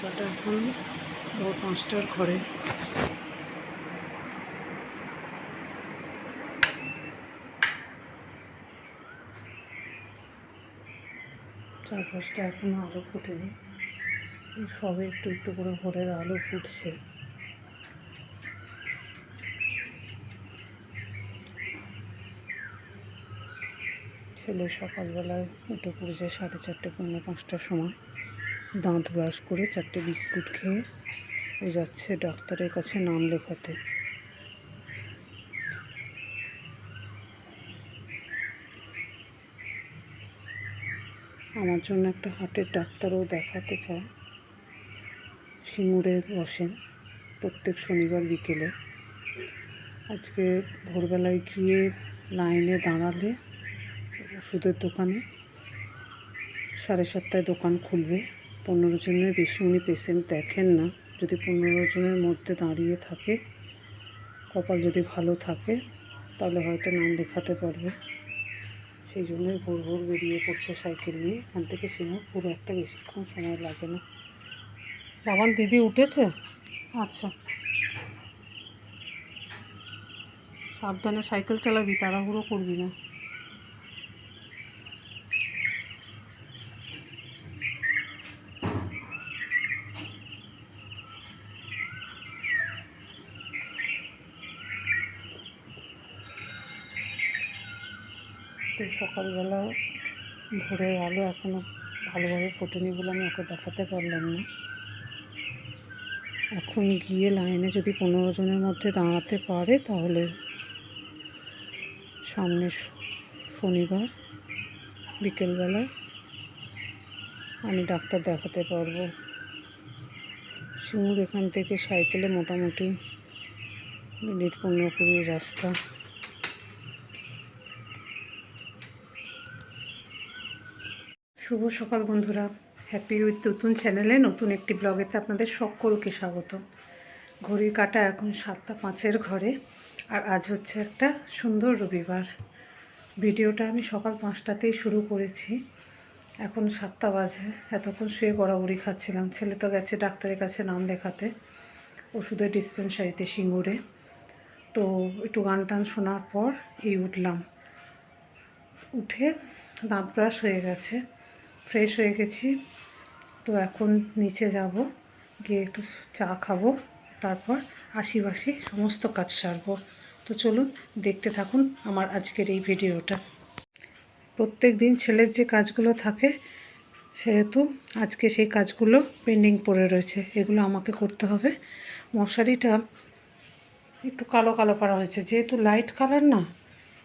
কাটা এখন পাঁচটার ঘরে। চারপাশটা এখনও আলো ফুটেনি। সবে একটু একটু করে ভোরের আলো ফুটছে। ছেলে সকালবেলায় উঠে পড়েছে সাড়ে চারটে, পৌনে পাঁচটার সময়। দাঁত ব্রাশ করে চারটে বিস্কুট খেয়ে ও যাচ্ছে ডাক্তারের কাছে নাম লেখাতে। আমার জন্য একটা হার্টের ডাক্তারও দেখাতে চায়। সিঙ্গুরে বসেন প্রত্যেক শনিবার বিকেলে। আজকে ভোরবেলায় গিয়ে লাইনে দাঁড়ালে ওষুধের দোকানে। সাড়ে সাতটায় দোকান খুলবে। পনেরো জনের বেশি উনি পেশেন্ট দেখেন না। যদি পনেরো জনের মধ্যে দাঁড়িয়ে থাকে কপাল যদি ভালো থাকে তাহলে হয়তো নাম লেখাতে পারবে। সেই জন্যই ভোর ভোর বেরিয়ে পড়ছে সাইকেল নিয়ে। এখান থেকে সিংহ পুরো একটা বেশিক্ষণ সময় লাগে না। বাবান দিদি উঠেছে? আচ্ছা। সাবধানে সাইকেল চালাবি তাড়াহুড়ো করবি না তো সকালবেলা ভোরের আলো এখনও ভালোভাবে ফোটেনি বলে আমি ওকে দেখাতে পারলাম না। এখন গিয়ে লাইনে যদি পনেরো জনের মধ্যে দাঁড়াতে পারে তাহলে সামনে শনিবার বিকেলবেলায় আমি ডাক্তার দেখাতে পারব। সিঙ্গুর এখান থেকে সাইকেলে মোটামুটি মিনিট পনেরো কুড়ির রাস্তা। শুভ সকাল বন্ধুরা। হ্যাপি উইথ নতুন চ্যানেলে নতুন একটি ব্লগেতে আপনাদের সকলকে স্বাগত। ঘড়ির কাটা এখন সাতটা পাঁচের ঘরে, আর আজ হচ্ছে একটা সুন্দর রবিবার। ভিডিওটা আমি সকাল পাঁচটাতেই শুরু করেছি। এখন সাতটা বাজে, এতক্ষণ শুয়ে গড়াগড়ি খাচ্ছিলাম। ছেলে তো গেছে ডাক্তারের কাছে নাম লেখাতে, ওষুধের ডিসপেন্সারিতে সিঙ্গুরে। তো একটু গান টান শোনার পর এই উঠলাম। উঠে দাঁত ব্রাশ হয়ে গেছে। ফ্রেশ হয়ে গেছি। তো এখন নিচে যাব, গিয়ে একটু চা খাব, তারপর আশিবাসি সমস্ত কাজ সারবো। তো চলুন দেখতে থাকুন আমার আজকের এই ভিডিওটা। প্রত্যেক দিন ছেলের যে কাজগুলো থাকে, সেহেতু আজকে সেই কাজগুলো পেন্ডিং পড়ে রয়েছে, এগুলো আমাকে করতে হবে। মশারিটা একটু কালো কালো করা হয়েছে, যেহেতু লাইট কালার না,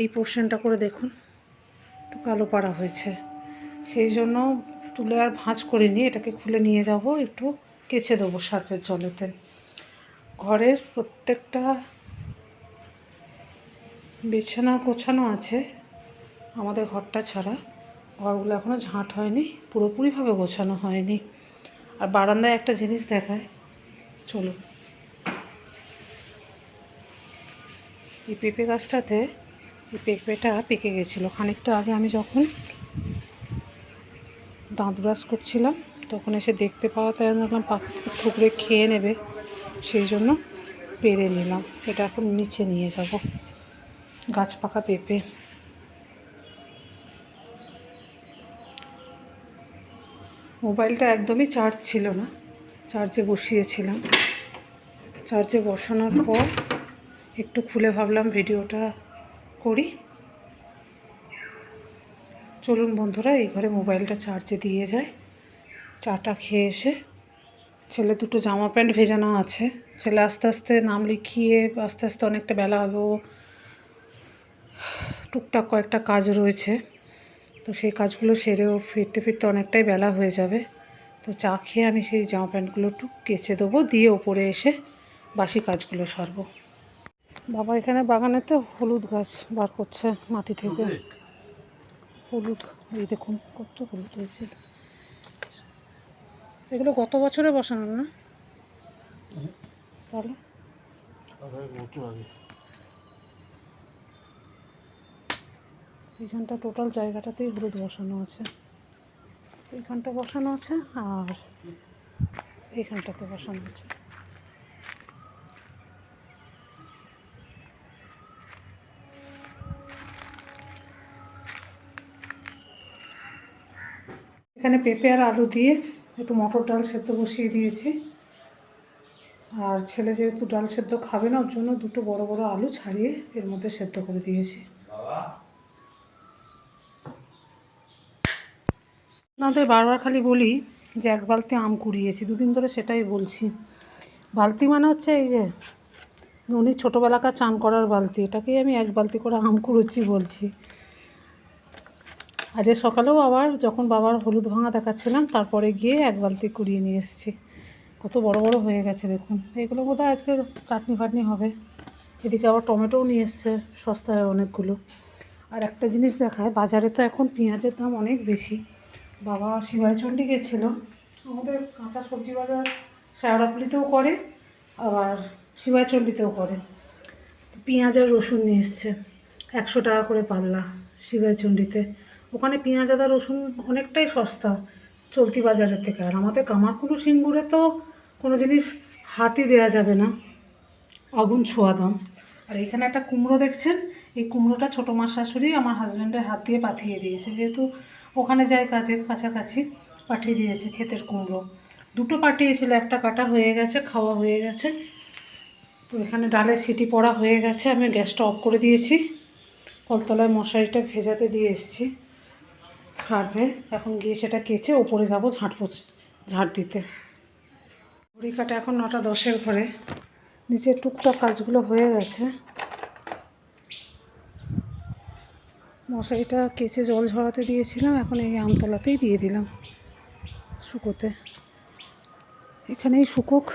এই পোর্শনটা করে দেখুন, একটু কালো পাড়া হয়েছে। সেই জন্য তুলে আর ভাঁজ করিনি এটাকে খুলে নিয়ে যাব, একটু কেচে দেবো সার্ফের জলেতে। ঘরের প্রত্যেকটা বিছানা গোছানো আছে আমাদের ঘরটা ছাড়া। ঘরগুলো এখনও ঝাঁট হয়নি, পুরোপুরিভাবে গোছানো হয়নি। আর বারান্দায় একটা জিনিস দেখায়, চলুন। এই পেঁপে গাছটাতে, এই পেঁপেটা পেকে গেছিল। খানিকটা আগে আমি যখন দাঁত ব্রাশ করছিলাম, তখন এসে দেখতে পাওয়াতে আমি দেখলাম ঠুকরে খেয়ে নেবে, সেই জন্য পেরে নিলাম। এটা এখন নিচে নিয়ে যাব, গাছ পাকা পেঁপে। মোবাইলটা একদমই চার্জ ছিল না, চার্জে বসিয়েছিলাম। চার্জে বসানোর পর একটু খুলে ভাবলাম ভিডিওটা করি। চলুন বন্ধুরা, এই ঘরে মোবাইলটা চার্জে দিয়ে যায় চাটা খেয়ে এসে, ছেলে দুটো জামা প্যান্ট ভেজানো আছে। ছেলে আস্তে আস্তে নাম লিখিয়ে, আস্তে আস্তে অনেকটা বেলা হবে, ও টুকটাক কয়েকটা কাজ রয়েছে। তো সেই কাজগুলো সেরেও ফিরতে ফিরতে অনেকটাই বেলা হয়ে যাবে। তো চা খেয়ে আমি সেই জামা প্যান্টগুলো একটু কেচে দেবো, দিয়ে ওপরে এসে বাসি কাজগুলো সারবো। বাবা এখানে বাগানেতে হলুদ গাছ বার করছে মাটি থেকে। হলুদ, এই দেখুন কত হলুদ হয়েছে। এগুলো গত বছরে বসানো না? তাহলে? এইখানটা টোটাল জায়গাটাতেই হলুদ বসানো আছে। এইখানটা বসানো আছে আর এইখানটাতে বসানো হচ্ছে এখানে পেঁপে আর আলু দিয়ে একটু মটর ডাল সেদ্ধ বসিয়ে দিয়েছি। আর ছেলে যেহেতু ডাল সেদ্ধ খাবে না, ওর জন্য দুটো বড় বড় আলু ছাড়িয়ে এর মধ্যে সেদ্ধ করে দিয়েছি। আপনাদের বারবার খালি বলি যে এক বালতি আম কুড়িয়েছি, দুদিন ধরে সেটাই বলছি। বালতি মানে হচ্ছে এই যে, উনি ছোটোবেলাকার চান করার বালতি, এটাকেই আমি এক বালতি করে আম কুড়োচ্ছি বলছি। আজ সকালেও আবার যখন বাবার হলুদ ভাঙা দেখাচ্ছিলাম, তারপরে গিয়ে এক বালতি কুড়িয়ে নিয়ে এসেছি। কত বড় বড় হয়ে গেছে দেখুন। এগুলো বোধহয় আজকে চাটনি ফাটনি হবে। এদিকে আবার টমেটোও নিয়ে এসছে, সস্তায় অনেকগুলো। আর একটা জিনিস দেখায়, বাজারে তো এখন পেঁয়াজের দাম অনেক বেশি। বাবা শিবাইচণ্ডী গেছিল, আমাদের কাঁচা সবজি বাজার শেওড়াপুলিতেও করে, আবার শিবাইচণ্ডীতেও করে। পেঁয়াজ আর রসুন নিয়ে এসছে, একশো টাকা করে পাল্লা শিবাইচণ্ডীতে ওখানে পেঁয়াজ আদা রসুন অনেকটাই সস্তা চলতি বাজারের থেকে। আর আমাদের কামারকুলু সিঙ্গুরে তো কোনো জিনিস হাতই দেওয়া যাবে না। আগুন ছোঁয়া দাম। আর এখানে একটা কুমড়ো দেখছেন? এই কুমড়োটা ছোটো মার শাশুড়ি আমার হাজব্যান্ডের হাত দিয়ে পাঠিয়ে দিয়েছে। যেহেতু ওখানে যায় কাজে কাছাকাছি পাঠিয়ে দিয়েছে ক্ষেতের কুমড়ো। দুটো পাঠিয়েছিল, একটা কাটা হয়ে গেছে, খাওয়া হয়ে গেছে। তো এখানে ডালের সিটি পড়া হয়ে গেছে। আমি গ্যাসটা অফ করে দিয়েছি। কলতলায় মশারিটা ভেজাতে দিয়ে এসেছি। সার্ভে এখন গিয়ে সেটা কেচে ওপরে যাব ঝাঁট পোছ ঝাঁট দিতে। ঘড়ি কাটা এখন নটা দশের ঘরে। নিচের টুকটাক কাজগুলো হয়ে গেছে। মশারিটা কেচে জল ঝরাতে দিয়েছিলাম, এখন এই আমতলাতেই দিয়ে দিলাম শুকোতে। এখানেই শুকোক।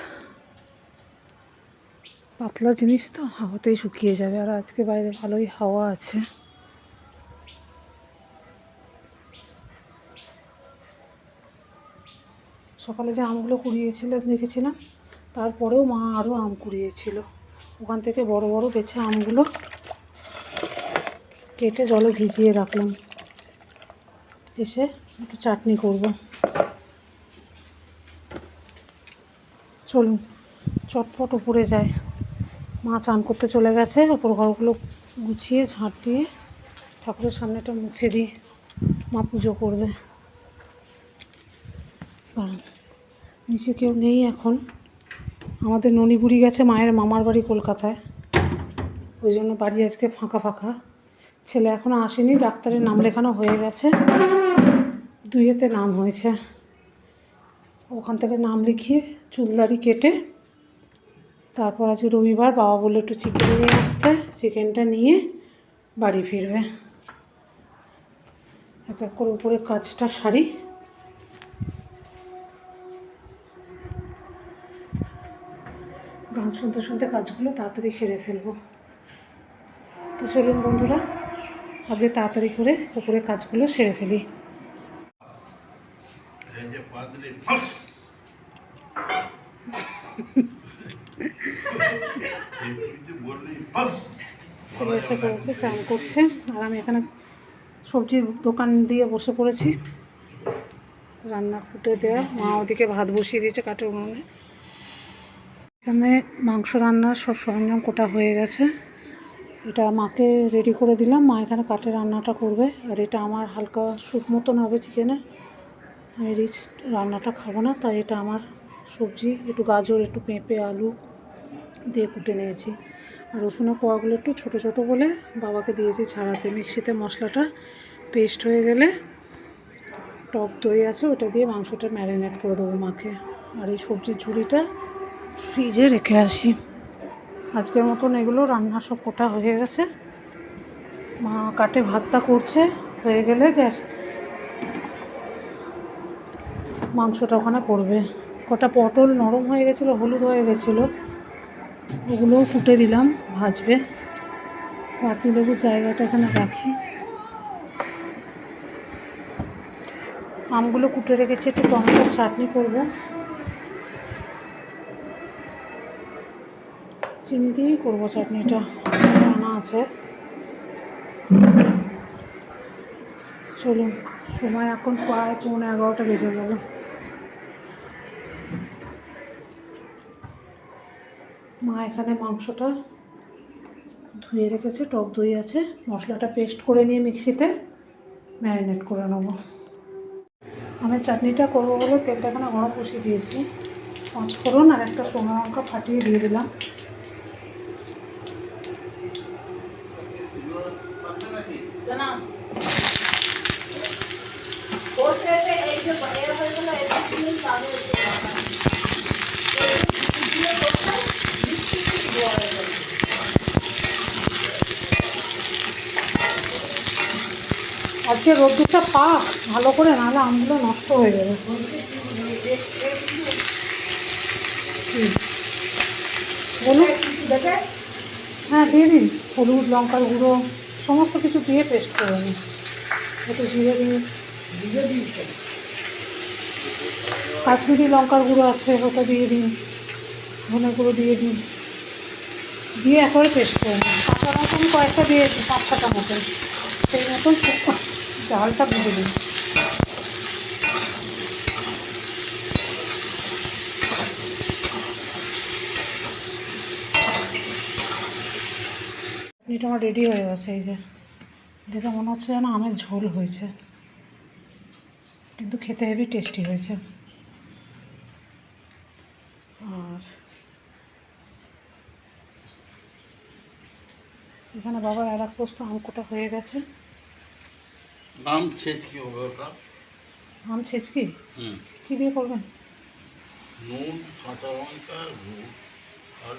পাতলা জিনিস তো, হাওয়াতেই শুকিয়ে যাবে। আর আজকে বাইরে ভালোই হাওয়া আছে। সকালে যে আমগুলো কুড়িয়েছিল, দেখেছিলাম? তারপরেও মা আরও আম কুড়িয়েছিল। ওখান থেকে বড় বড় বেছে আমগুলো কেটে জলে ভিজিয়ে রাখলাম। এসে একটু চাটনি করব। চলুন, চটপট উপরে যায় মা চান করতে চলে গেছে, ওপর ঘরগুলো গুছিয়ে, ঝাঁট দিয়ে ঠাকুরের সামনেটা মুছে দিই। মা পুজো করবে। দাঁড়ান। নিচে কেউ নেই এখন। আমাদের ননিবুড়ি গেছে মায়ের মামার বাড়ি কলকাতায়। ওই জন্য বাড়ি আজকে ফাঁকা ফাঁকা। ছেলে এখনও আসেনি, ডাক্তারের নাম লেখানো হয়ে গেছে। দুইয়েতে নাম হয়েছে। ওখান থেকে নাম লিখিয়ে চুলদাড়ি কেটে তারপর আজকে রবিবার বাবা বলল একটু চিকেন নিয়ে আসতে, চিকেনটা নিয়ে বাড়ি ফিরবে। এক এক করে উপরে কাজটা সারি। গান শুনতে শুনতে কাজগুলো তাড়াতাড়ি সেরে ফেলব। তো চলুন বন্ধুরা আগে তাড়াতাড়ি করে উপরে কাজগুলো সেরে ফেলি। এসে পড়েছে চান করছে আর আমি এখানে সবজির দোকান দিয়ে বসে পড়েছি। রান্না ফুটে দেওয়া মা ওদিকে ভাত বসিয়ে দিয়েছে কাঠের উনুনে এখানে মাংস রান্নার সব সরঞ্জাম কোটা হয়ে গেছে। এটা মাকে রেডি করে দিলাম। মা এখানে কাঠে রান্নাটা করবে। আর এটা আমার হালকা স্যুপ মতন হবে চিকেনে আমি রিচ রান্নাটা খাব না, তাই এটা আমার সবজি। একটু গাজর, একটু পেঁপে, আলু দিয়ে কুটে নিয়েছি। আর রসুনের কোয়াগুলো একটু ছোট ছোট বলে বাবাকে দিয়েছি ছাড়াতে। মিক্সিতে মশলাটা পেস্ট হয়ে গেলে টক দই আছে, ওটা দিয়ে মাংসটা ম্যারিনেট করে দেবো মাকে। আর এই সবজির ঝুড়িটা ফ্রিজে রেখে আসি। আজকের মতন এগুলো রান্না সব কোটা হয়ে গেছে। মা কাটে ভাতটা করছে, হয়ে গেলে গ্যাস। মাংসটা ওখানে করবে। কটা পটল নরম হয়ে গেছিল, হলুদ হয়ে গেছিল, ওগুলোও কুটে দিলাম, ভাজবে। পাতিলেবুর জায়গাটা এখানে রাখি। আমগুলো কুটে রেখেছি, একটু টমেটোর চাটনি করব। চিনি দিয়েই করব চাটনিটা। আনা আছে। চলুন, সময় এখন প্রায় পৌনে এগারোটা বেজে গেল। মা এখানে মাংসটা ধুয়ে রেখেছে, টক দই আছে। মশলাটা পেস্ট করে নিয়ে মিক্সিতে ম্যারিনেট করে নেব। আমি চাটনিটা করব বলে তেলটা এখানে গরম বসিয়ে দিয়েছি। পাঁচ ফোড়ন আর একটা সোনা লঙ্কা ফাটিয়ে দিয়ে দিলাম। আজকে রোদ্দুরটা পাক, ভালো করে নাহলে আমগুলো নষ্ট হয়ে যাবে। বলুন হ্যাঁ দিয়ে দিন। হলুদ, লঙ্কার গুঁড়ো, সমস্ত কিছু দিয়ে পেস্ট করে নিন। একটু জিরে দিন। কাশ্মীরি লঙ্কার গুঁড়ো আছে, ওটা দিয়ে দিন। ধনে গুঁড়ো দিয়ে দিন। দিয়ে একবারে পেস্ট করে নিন। কাঁচা আমি কয়েকটা দিয়েছি, পাঁচ ছটা মতন সেই মতন। চালটা বুঝে দিন এটা আমার রেডি হয়ে গেছে, এই যে। দেখে মনে হচ্ছে যেন আমের ঝোল হয়েছে। কিন্তু খেতে হেবি টেস্টি হয়েছে। আর এখানে বাবার আর এক পোস্ত আমকোটা হয়ে গেছে। নাম শেষ কি হবে ওটা। আম ছেচকি? হুম। কী দিয়ে করবেন? নুন কাঁচা লঙ্কা আর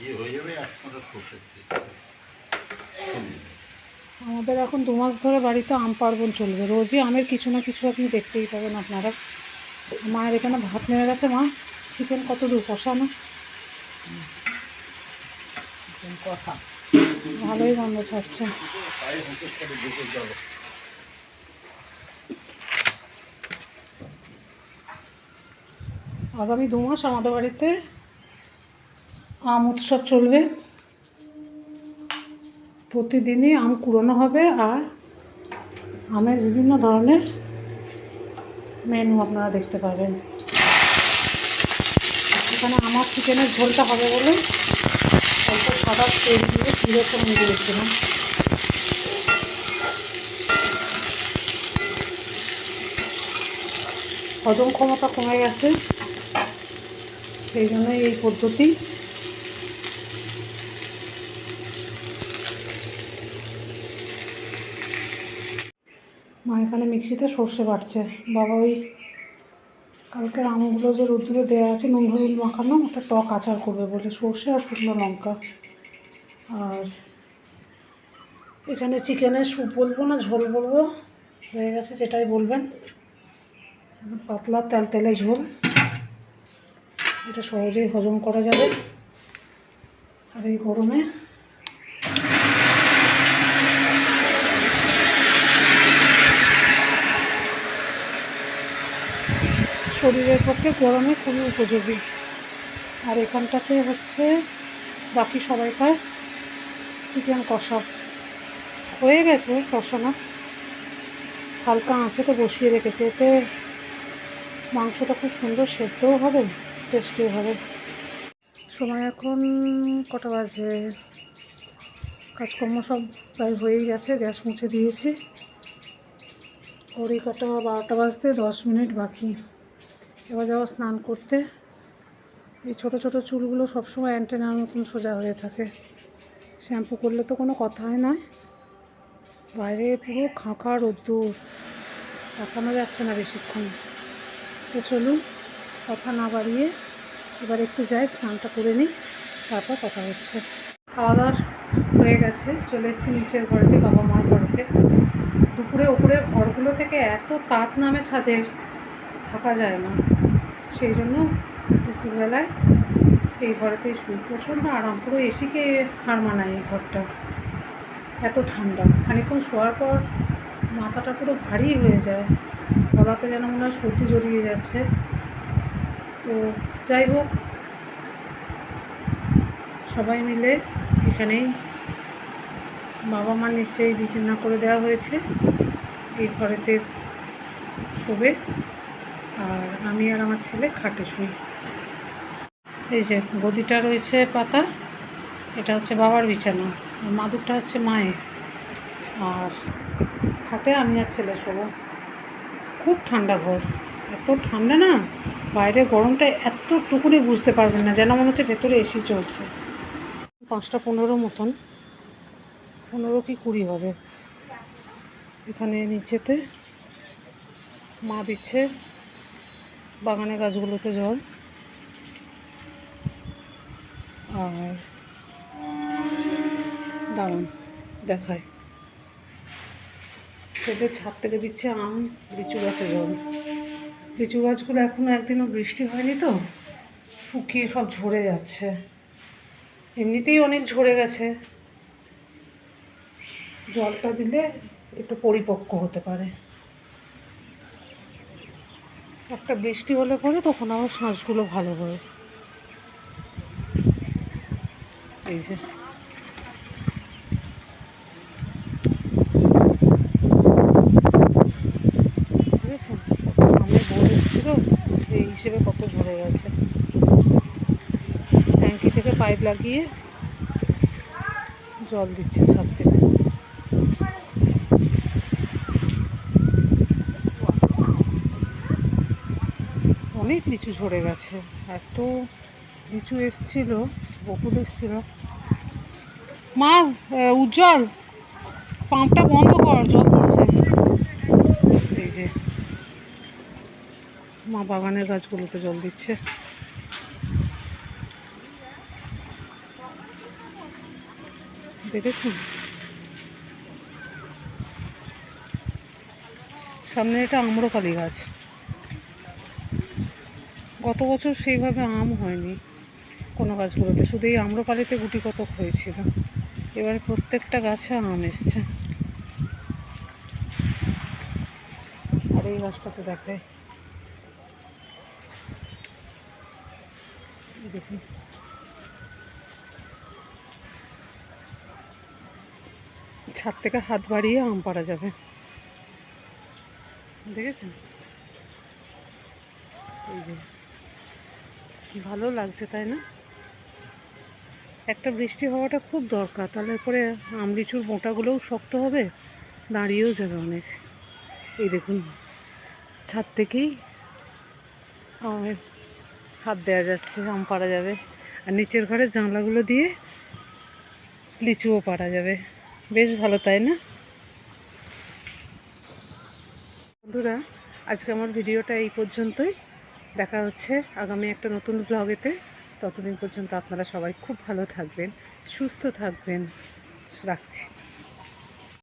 ইয়ে হয়ে যাবে এক সর্ষের আমাদের এখন দু মাস ধরে বাড়িতে আম পার্বণ চলবে। রোজই আমের কিছু না কিছু আপনি দেখতেই পাবেন আপনারা। মায়ের এখানে ভাত নেমে গেছে মা। চিকেন কত দূর? কষা না? কষা। ভালোই গন্ধ ছাড়ছে তাই হতে পারে দেখে যাব আগামী দু মাস আমাদের বাড়িতে আম উৎসব চলবে। প্রতিদিনই আম কুড়োনো হবে আর আমের বিভিন্ন ধরনের মেনু আপনারা দেখতে পাবেন। এখানে আমার চিকেনের ঝোলটা হবে বলে অল্প সাদা তেল দিয়ে জিরে ফোড়ন দিয়েছিলাম হজম ক্ষমতা কমে গেছে। সেই জন্য এই পদ্ধতি। মা, এখানে মিক্সিতে সর্ষে বাটছে। বাবা ওই কালকের আমগুলো যে রোদ্দুরে দেওয়া আছে, নুন মাখানো, ওটা টক আচার করবে বলে, সর্ষে আর শুকনো লঙ্কা। আর এখানে চিকেনের স্যুপ বলব না, ঝোল বলব, হয়ে গেছে যেটাই বলবেন। পাতলা তেল তেলে ঝোল। এটা সহজেই হজম করা যাবে। আর এই গরমে শরীরের পক্ষে গরমে খুবই উপযোগী। আর এখানটাতে হচ্ছে বাকি সবাইকার চিকেন কষা। হয়ে গেছে কষানো। হালকা আঁচেতে বসিয়ে রেখেছে। এতে মাংসটা খুব সুন্দর সেদ্ধও হবে। টেস্টিও হবে। সময় এখন কটা বাজে? কাজকর্ম সব প্রায় হয়েই গেছে, গ্যাস মুছে দিয়েছি। ঘড়ি কটা, বারোটা বাজতে দশ মিনিট বাকি। এবার যাওয়া স্নান করতে। এই ছোট ছোট চুলগুলো সবসময় অ্যান্টেনার মতন সোজা হয়ে থাকে। শ্যাম্পু করলে তো কোনো কথাই নয়। বাইরে পুরো খাঁকা রোদ্দুর। তাকানো যাচ্ছে না বেশিক্ষণ। তো চলুন কথা না বাড়িয়ে এবার একটু যাই, স্নানটা করে নিই, তারপর কথা হচ্ছে। খাওয়া দাওয়ার হয়ে গেছে, চলে এসেছি নিচের ঘরেতে, বাবা মার ঘরেতে। দুপুরে উপরে ঘরগুলো থেকে এত তাঁত নামে ছাদের থাকা যায় না। সেই জন্য দুপুরবেলায় এই ঘরেতে শুই। প্রচণ্ড আরাম, পুরো এসিকে হার মানায় এই ঘরটা। এত ঠান্ডা। খানিকক্ষণ শোয়ার পর মাথাটা পুরো ভারী হয়ে যায়। গলাতে যেন মনে হয় সর্দি জড়িয়ে যাচ্ছে। তো যাই হোক, সবাই মিলে এখানেই বাবা মা নিশ্চয়ই বিছানা করে দেওয়া হয়েছে, এই ঘরেতে শোবে, আর আমি আর আমার ছেলে খাটে শুই। এই যে গদিটা রয়েছে পাতা, এটা হচ্ছে বাবার বিছানা মাদুরটা হচ্ছে মায়ের। আর খাটে আমি আর ছেলে শোবো। খুব ঠান্ডা ঘর। এত ঠান্ডা না, বাইরে গরমটা এতটুকুনি বুঝতে পারবেন না, যেন মনে হচ্ছে ভেতরে এসি চলছে। পাঁচটা পনেরো মতন, পনেরো কি কুড়ি হবে। এখানে নিচেতে মা দিচ্ছে বাগানের গাছগুলোতে জল। আর দাঁড়ান দেখায়। সেটা ছাদ থেকে দিচ্ছে আম, লিচু গাছে জল। লিচু গাছগুলো এখনও একদিনও বৃষ্টি হয়নি তো। শুকিয়ে সব ঝরে যাচ্ছে। এমনিতেই অনেক ঝরে গেছে। জলটা দিলে একটু পরিপক্ক হতে পারে। একটা বৃষ্টি হলে পরে তখন আবার শাঁসগুলো ভালো হয়। এই যে বুঝেছেন আমি বোর এসেছিল সেই হিসেবে কত ঝরে গেছে ট্যাঙ্কি থেকে পাইপ লাগিয়ে জল দিচ্ছে ছাদ থেকে। অনেক লিচু ঝরে গেছে, এত লিচু এসছিল, বকুল এসছিল। মা উজ্জ্বল, পাম্পটা বন্ধ কর, জল পড়ছে। এই যে মা বাগানের গাছগুলোতে জল দিচ্ছে। দেখেছেন সামনে এটা আম্রপালি গাছ। গত বছর সেইভাবে আম হয়নি কোনো গাছগুলোতে। শুধু এই আম্রপালিতে গুটি কতক হয়েছিল। এবারে প্রত্যেকটা গাছে আম এসছে। আর এই গাছটাতে দেখায় দেখুন। ছাদ থেকে হাত বাড়িয়ে আম পাড়া যাবে। দেখেছেন? এই যে, ভালো লাগছে, তাই না? একটা বৃষ্টি হওয়াটা খুব দরকার, তাহলে পরে আম লিচুর মোটাগুলোও শক্ত হবে, দাঁড়িয়েও যাবে অনেক। এই দেখুন, ছাদ থেকেই আমের হাত দেওয়া যাচ্ছে, আম পাড়া যাবে। আর নিচের ঘরের জানলাগুলো দিয়ে লিচুও পাড়া যাবে। বেশ ভালো, তাই না? বন্ধুরা, আজকে আমার ভিডিওটা এই পর্যন্তই। দেখা হচ্ছে আগামী একটা নতুন ব্লগেতে ততদিন পর্যন্ত আপনারা সবাই খুব ভালো থাকবেন, সুস্থ থাকবেন। রাখছি।